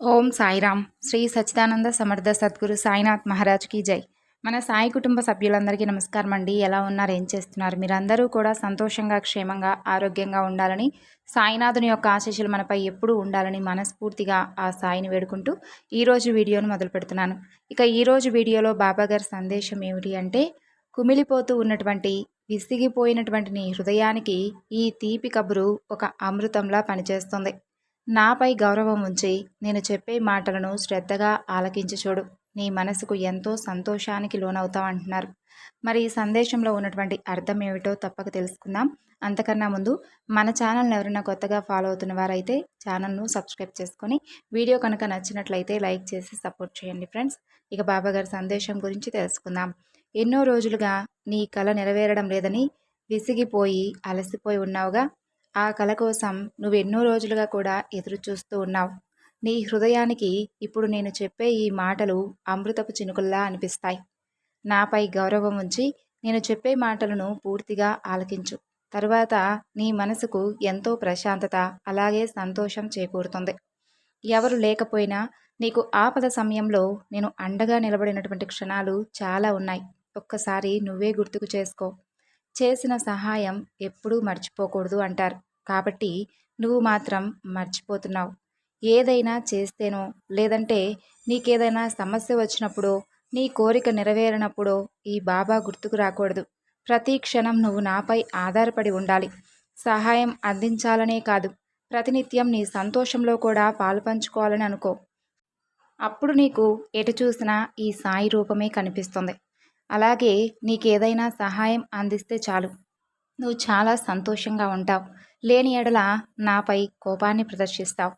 ఓం సాయిరామ్. శ్రీ సచ్చిదానంద సమర్థ సద్గురు సాయినాథ్ మహారాజ్కి జై. మన సాయి కుటుంబ సభ్యులందరికీ నమస్కారం అండి. ఎలా ఉన్నారు? ఏం చేస్తున్నారు? మీరందరూ కూడా సంతోషంగా క్షేమంగా ఆరోగ్యంగా ఉండాలని సాయినాథుని యొక్క ఆశీస్సులు మనపై ఎప్పుడూ ఉండాలని మనస్ఫూర్తిగా ఆ సాయిని వేడుకుంటూ ఈరోజు వీడియోను మొదలు పెడుతున్నాను. ఇక ఈరోజు వీడియోలో బాబాగారి సందేశం ఏమిటి అంటే కుమిలిపోతూ ఉన్నటువంటి విసిగిపోయినటువంటి నీ హృదయానికి ఈ తీపి కబురు ఒక అమృతంలా పనిచేస్తుంది. నాపై గౌరవం ఉంచి నేను చెప్పే మాటలను శ్రద్ధగా ఆలకించి చూడు. నీ మనసుకు ఎంతో సంతోషానికి లోనవుతావు అంటున్నారు. మరి ఈ సందేశంలో ఉన్నటువంటి అర్థం ఏమిటో తప్పక తెలుసుకుందాం. అంతకన్నా ముందు మన ఛానల్ని ఎవరైనా కొత్తగా ఫాలో అవుతున్న వారైతే ఛానల్ను సబ్స్క్రైబ్ చేసుకొని వీడియో కనుక నచ్చినట్లయితే లైక్ చేసి సపోర్ట్ చేయండి ఫ్రెండ్స్. ఇక బాబాగారి సందేశం గురించి తెలుసుకుందాం. ఎన్నో రోజులుగా నీ కళ నెరవేరడం లేదని విసిగిపోయి అలసిపోయి ఉన్నావుగా. ఆ కళ కోసం నువ్వు ఎన్నో రోజులుగా కూడా ఎదురు చూస్తూ ఉన్నావు. నీ హృదయానికి ఇప్పుడు నేను చెప్పే ఈ మాటలు అమృతపు చినుకుల్లా అనిపిస్తాయి. నాపై గౌరవం ఉంచి నేను చెప్పే మాటలను పూర్తిగా ఆలకించు. తరువాత నీ మనసుకు ఎంతో ప్రశాంతత అలాగే సంతోషం చేకూరుతుంది. ఎవరు లేకపోయినా నీకు ఆపద సమయంలో నేను అండగా నిలబడినటువంటి క్షణాలు చాలా ఉన్నాయి. ఒక్కసారి నువ్వే గుర్తుకు చేసుకో. చేసిన సహాయం ఎప్పుడూ మర్చిపోకూడదు అంటారు. కాబట్టి నువ్వు మాత్రం మర్చిపోతున్నావు. ఏదైనా చేస్తేనో లేదంటే నీకేదైనా సమస్య వచ్చినప్పుడో నీ కోరిక నెరవేరినప్పుడో ఈ బాబా గుర్తుకు రాకూడదు. ప్రతి క్షణం నువ్వు నాపై ఆధారపడి ఉండాలి. సహాయం అందించాలనే కాదు ప్రతినిత్యం నీ సంతోషంలో కూడా పాలుపంచుకోవాలని అనుకో. అప్పుడు నీకు ఎటు చూసినా ఈ సాయి రూపమే కనిపిస్తుంది. అలాగే నీకేదైనా సహాయం అందిస్తే చాలు. నువ్వు చాలా సంతోషంగా ఉంటావు. లేని ఎడల నాపై కోపాన్ని ప్రదర్శిస్తావు.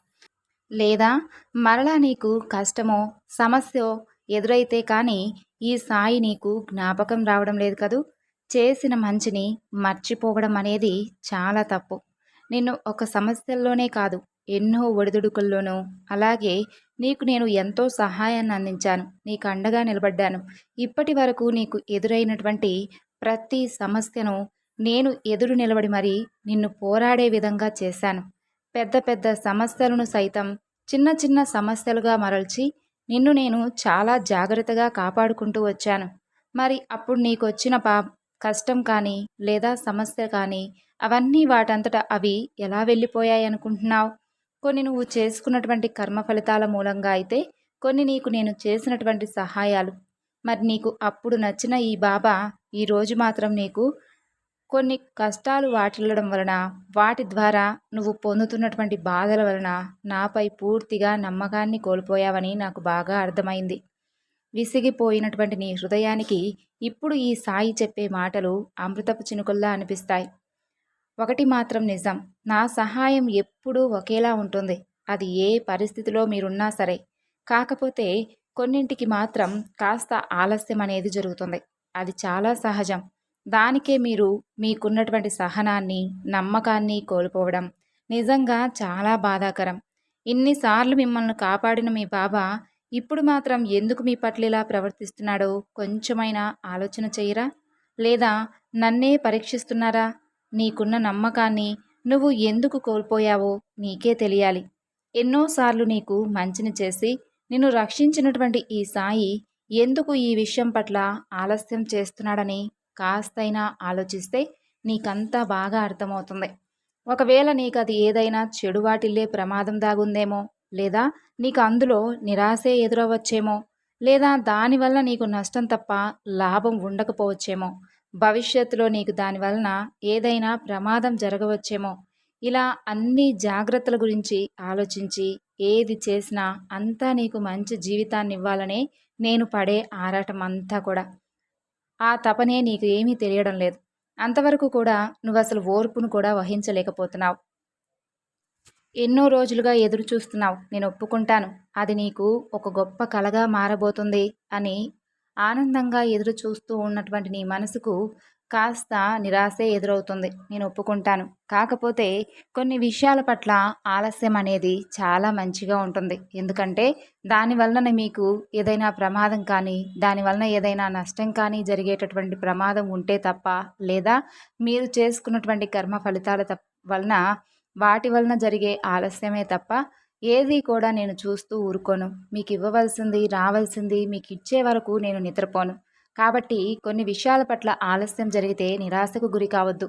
లేదా మరలా నీకు కష్టమో సమస్య ఎదురైతే కానీ ఈ సాయి నీకు జ్ఞాపకం రావడం లేదు కదూ? చేసిన మంచిని మర్చిపోవడం అనేది చాలా తప్పు. నిన్ను ఒక సమస్యల్లోనే కాదు ఎన్నో ఒడిదుడుకుల్లోనూ. అలాగే నీకు నేను ఎంతో సహాయాన్ని అందించాను నీకు అండగా నిలబడ్డాను. ఇప్పటి వరకు నీకు ఎదురైనటువంటి ప్రతి సమస్యను నేను ఎదురు నిలబడి మరీ నిన్ను పోరాడే విధంగా చేశాను. పెద్ద పెద్ద సమస్యలను సైతం చిన్న చిన్న సమస్యలుగా మరల్చి నిన్ను నేను చాలా జాగ్రత్తగా కాపాడుకుంటూ వచ్చాను. మరి అప్పుడు నీకు వచ్చిన పా కష్టం కానీ లేదా సమస్య కానీ అవన్నీ వాటంతట అవి ఎలా వెళ్ళిపోయాయి అనుకుంటున్నావు? కొన్ని నువ్వు చేసుకున్నటువంటి కర్మ ఫలితాల మూలంగా అయితే కొన్ని నీకు నేను చేసినటువంటి సహాయాలు. మరి నీకు అప్పుడు నచ్చిన ఈ బాబా ఈరోజు మాత్రం నీకు కొన్ని కష్టాలు వాటిల్లడం వలన వాటి ద్వారా నువ్వు పొందుతున్నటువంటి బాధల వలన నాపై పూర్తిగా నమ్మకాన్ని కోల్పోయావని నాకు బాగా అర్థమైంది. విసిగిపోయినటువంటి నీ హృదయానికి ఇప్పుడు ఈ సాయి చెప్పే మాటలు అమృతపు చినుకుల్లా అనిపిస్తాయి. ఒకటి మాత్రం నిజం నా సహాయం ఎప్పుడూ ఒకేలా ఉంటుంది. అది ఏ పరిస్థితిలో మీరున్నా సరే. కాకపోతే కొన్నింటికి మాత్రం కాస్త ఆలస్యం అనేది జరుగుతుంది. అది చాలా సహజం. దానికే మీరు మీకున్నటువంటి సహనాన్ని నమ్మకాన్ని కోల్పోవడం నిజంగా చాలా బాధాకరం. ఇన్నిసార్లు మిమ్మల్ని కాపాడిన మీ బాబా ఇప్పుడు మాత్రం ఎందుకు మీ పట్ల ఇలా ప్రవర్తిస్తున్నాడో కొంచెమైనా ఆలోచన చేయరా? లేదా నన్నే పరీక్షిస్తున్నారా? నీకున్న నమ్మకాన్ని నువ్వు ఎందుకు కోల్పోయావో నీకే తెలియాలి. ఎన్నోసార్లు నీకు మంచిని చేసి నిన్ను రక్షించినటువంటి ఈ సాయి ఎందుకు ఈ విషయం పట్ల ఆలస్యం చేస్తున్నాడని కాస్తైనా ఆలోచిస్తే నీకంతా బాగా అర్థమవుతుంది. ఒకవేళ నీకు అది ఏదైనా చెడు వాటిల్లే ప్రమాదం దాగుందేమో లేదా నీకు అందులో నిరాశే ఎదురవచ్చేమో లేదా దానివల్ల నీకు నష్టం తప్ప లాభం ఉండకపోవచ్చేమో భవిష్యత్తులో నీకు దానివలన ఏదైనా ప్రమాదం జరగవచ్చేమో ఇలా అన్ని జాగ్రత్తల గురించి ఆలోచించి ఏది చేసినా అంతా నీకు మంచి జీవితాన్ని ఇవ్వాలనే నేను పడే ఆరాటం అంతా కూడా. ఆ తపనే నీకు ఏమీ తెలియడం లేదు. అంతవరకు కూడా నువ్వు అసలు ఓర్పును కూడా వహించలేకపోతున్నావు. ఎన్నో రోజులుగా ఎదురు చూస్తున్నావు నేను ఒప్పుకుంటాను. అది నీకు ఒక గొప్ప కలగా మారబోతుంది అని ఆనందంగా ఎదురు చూస్తూ ఉన్నటువంటి నీ మనసుకు కాస్త నిరాశే ఎదురవుతుంది. నేను ఒప్పుకుంటాను. కాకపోతే కొన్ని విషయాల పట్ల ఆలస్యం అనేది చాలా మంచిగా ఉంటుంది. ఎందుకంటే దానివలన మీకు ఏదైనా ప్రమాదం కానీ దానివలన ఏదైనా నష్టం కానీ జరిగేటటువంటి ప్రమాదం ఉంటే తప్ప లేదా మీరు చేసుకున్నటువంటి కర్మ ఫలితాల వలన వాటి వలన జరిగే ఆలస్యమే తప్ప ఏది కూడా నేను చూస్తూ ఊరుకోను. మీకు ఇవ్వవలసింది రావాల్సింది మీకు ఇచ్చే వరకు నేను నిద్రపోను. కాబట్టి కొన్ని విషయాల పట్ల ఆలస్యం జరిగితే నిరాశకు గురి కావద్దు.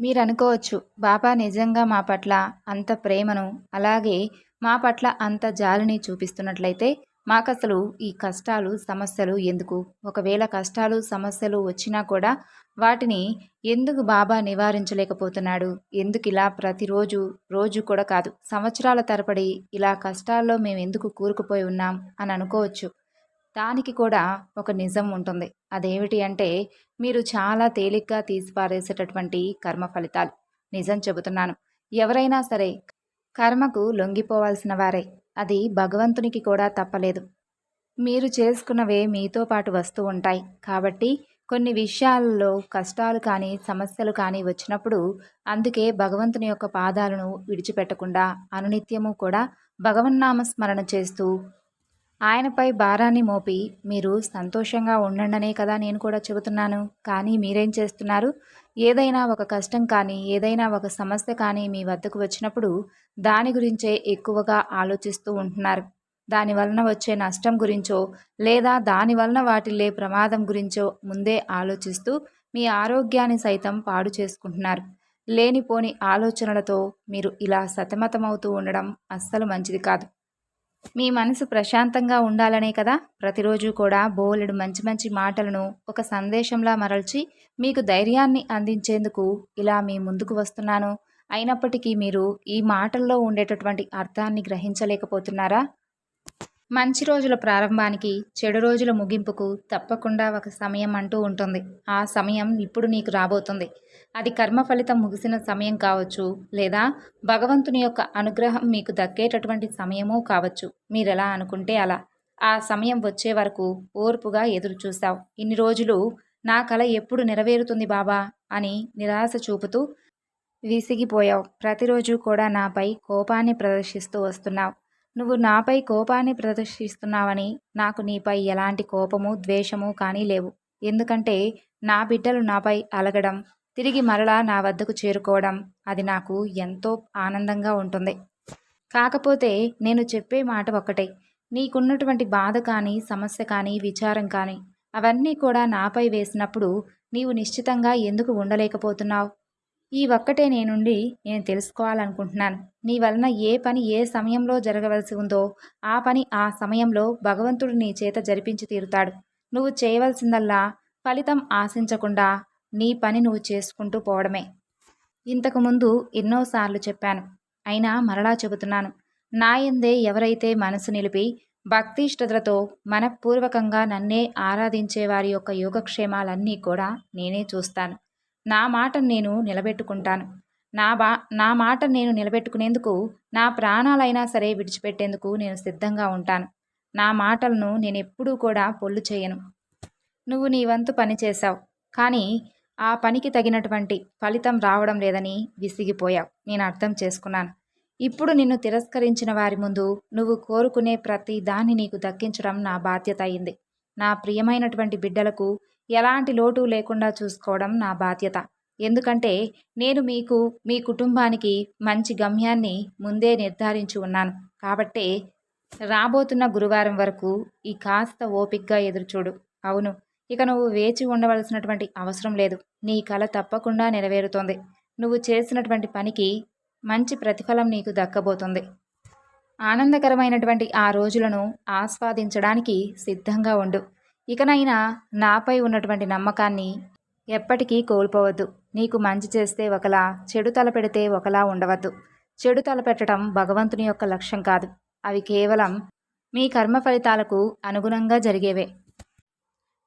మీరు అనుకోవచ్చు బాబా నిజంగా మా పట్ల అంత ప్రేమను అలాగే మా పట్ల అంత జాలిని చూపిస్తున్నట్లయితే మాకసలు ఈ కష్టాలు సమస్యలు ఎందుకు? ఒకవేళ కష్టాలు సమస్యలు వచ్చినా కూడా వాటిని ఎందుకు బాబా నివారించలేకపోతున్నాడు? ఎందుకు ఇలా ప్రతిరోజు రోజు కూడా కాదు సంవత్సరాల తరబడి ఇలా కష్టాల్లో మేము ఎందుకు కూరుకుపోయి ఉన్నాం? అని అనుకోవచ్చు. దానికి కూడా ఒక నిజం ఉంటుంది. అదేమిటి అంటే మీరు చాలా తేలిగ్గా తీసిపారేసేటటువంటి కర్మ ఫలితాలు. నిజం చెబుతున్నాను. ఎవరైనా సరే కర్మకు లొంగిపోవాల్సిన వారే. అది భగవంతునికి కూడా తప్పలేదు. మీరు చేసుకున్నవే మీతో పాటు వస్తూ ఉంటాయి. కాబట్టి కొన్ని విషయాలలో కష్టాలు కానీ సమస్యలు కానీ వచ్చినప్పుడు అందుకే భగవంతుని యొక్క పాదాలను విడిచిపెట్టకుండా అనునిత్యము కూడా భగవన్నామస్మరణ చేస్తూ ఆయనపై భారాన్ని మోపి మీరు సంతోషంగా ఉండండనే కదా నేను కూడా చెబుతున్నాను. కానీ మీరేం చేస్తున్నారు? ఏదైనా ఒక కష్టం కానీ ఏదైనా ఒక సమస్య కానీ మీ వద్దకు వచ్చినప్పుడు దాని గురించే ఎక్కువగా ఆలోచిస్తూ ఉంటున్నారు. దాని వలన వచ్చే నష్టం గురించో లేదా దాని వలన వాటిల్లే ప్రమాదం గురించో ముందే ఆలోచిస్తూ మీ ఆరోగ్యాన్ని సైతం పాడు చేసుకుంటున్నారు. లేనిపోని ఆలోచనలతో మీరు ఇలా సతమతమవుతూ ఉండడం అస్సలు మంచిది కాదు. మీ మనసు ప్రశాంతంగా ఉండాలనే కదా? ప్రతిరోజు కూడా బోలెడు మంచి మంచి మాటలను ఒక సందేశంలా మరల్చి మీకు ధైర్యాన్ని అందించేందుకు ఇలా మీ ముందుకు వస్తున్నాను. అయినప్పటికీ మీరు ఈ మాటల్లో ఉండేటటువంటి అర్థాన్ని గ్రహించలేకపోతున్నారా? మంచి రోజుల ప్రారంభానికి చెడు రోజుల ముగింపుకు తప్పకుండా ఒక సమయం అంటూ ఉంటుంది. ఆ సమయం ఇప్పుడు నీకు రాబోతుంది. అది కర్మ ఫలితం ముగిసిన సమయం కావచ్చు లేదా భగవంతుని యొక్క అనుగ్రహం మీకు దక్కేటటువంటి సమయమూ కావచ్చు. మీరెలా అనుకుంటే అలా. ఆ సమయం వచ్చే వరకు ఓర్పుగా ఎదురు చూశావు ఇన్ని రోజులు నా కళ ఎప్పుడు నెరవేరుతుంది బాబా అని నిరాశ చూపుతూ విసిగిపోయావు. ప్రతిరోజు కూడా నాపై కోపాన్ని ప్రదర్శిస్తూ వస్తున్నావు. నువ్వు నాపై కోపాన్ని ప్రదర్శిస్తున్నావని నాకు నీపై ఎలాంటి కోపము ద్వేషము కానీ లేవు. ఎందుకంటే నా బిడ్డలు నాపై అలగడం తిరిగి మరలా నా వద్దకు చేరుకోవడం అది నాకు ఎంతో ఆనందంగా ఉంటుంది. కాకపోతే నేను చెప్పే మాట ఒక్కటే. నీకున్నటువంటి బాధ కానీ సమస్య కానీ విచారం కానీ అవన్నీ కూడా నాపై వేసినప్పుడు నీవు నిశ్చితంగా ఎందుకు ఉండలేకపోతున్నావు? ఈ ఒక్కటే నేనుండి నేను తెలుసుకోవాలనుకుంటున్నాను. నీ వలన ఏ పని ఏ సమయంలో జరగవలసి ఉందో ఆ పని ఆ సమయంలో భగవంతుడు నీ చేత జరిపించి తీరుతాడు. నువ్వు చేయవలసిందల్లా ఫలితం ఆశించకుండా నీ పని నువ్వు చేసుకుంటూ పోవడమే. ఇంతకుముందు ఎన్నోసార్లు చెప్పాను. అయినా మరలా చెబుతున్నాను. నాయందే ఎవరైతే మనసు నిలిపి భక్తిష్టతతో శ్రద్ధలతో మనపూర్వకంగా నన్నే ఆరాధించే వారి యొక్క యోగక్షేమాలన్నీ కూడా నేనే చూస్తాను. నా మాట నేను నిలబెట్టుకుంటాను. నా బా నా మాట నేను నిలబెట్టుకునేందుకు నా ప్రాణాలైనా సరే విడిచిపెట్టేందుకు నేను సిద్ధంగా ఉంటాను. నా మాటలను నేను ఎప్పుడూ కూడా పొల్లు చేయను. నువ్వు నీ వంతు పని చేశావు. కానీ ఆ పనికి తగినటువంటి ఫలితం రావడం లేదని విసిగిపోయావు. నేను అర్థం చేసుకున్నాను. ఇప్పుడు నిన్ను తిరస్కరించిన వారి ముందు నువ్వు కోరుకునే ప్రతి దాన్ని నీకు దక్కించడం నా బాధ్యత అయింది. నా ప్రియమైనటువంటి బిడ్డలకు ఎలాంటి లోటు లేకుండా చూసుకోవడం నా బాధ్యత. ఎందుకంటే నేను మీకు మీ కుటుంబానికి మంచి గమ్యాన్ని ముందే నిర్ధారించి ఉన్నాను. కాబట్టే రాబోతున్న గురువారం వరకు ఈ కాస్త ఓపిక్గా ఎదురుచూడు. అవును ఇక నువ్వు వేచి ఉండవలసినటువంటి అవసరం లేదు. నీ కళ తప్పకుండా నెరవేరుతోంది. నువ్వు చేసినటువంటి పనికి మంచి ప్రతిఫలం నీకు దక్కబోతుంది. ఆనందకరమైనటువంటి ఆ రోజులను ఆస్వాదించడానికి సిద్ధంగా ఉండు. ఇకనైనా నాపై ఉన్నటువంటి నమ్మకాన్ని ఎప్పటికీ కోల్పోవద్దు. నీకు మంచి చేస్తే ఒకలా చెడు తలపెడితే ఒకలా ఉండవద్దు. చెడు తలపెట్టడం భగవంతుని యొక్క లక్ష్యం కాదు. అవి కేవలం మీ కర్మ ఫలితాలకు అనుగుణంగా జరిగేవే.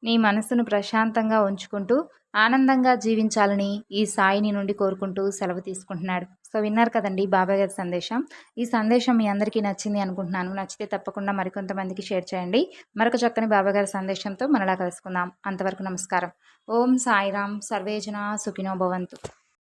నీ మనస్సును ప్రశాంతంగా ఉంచుకుంటూ ఆనందంగా జీవించాలని ఈ సాయిని నుండి కోరుకుంటూ సెలవు తీసుకుంటున్నాడు. సో విన్నారు కదండి బాబాయ్ గారి సందేశం. ఈ సందేశం మీ అందరికీ నచ్చింది అనుకుంటున్నాను. నచ్చితే తప్పకుండా మరికొంతమందికి షేర్ చేయండి. మరొక చక్కని బాబాయ్ గారి సందేశంతో మనలా కలుసుకుందాం. అంతవరకు నమస్కారం. ఓం సాయిరామ్ సర్వేజన సుఖినో భవంతు.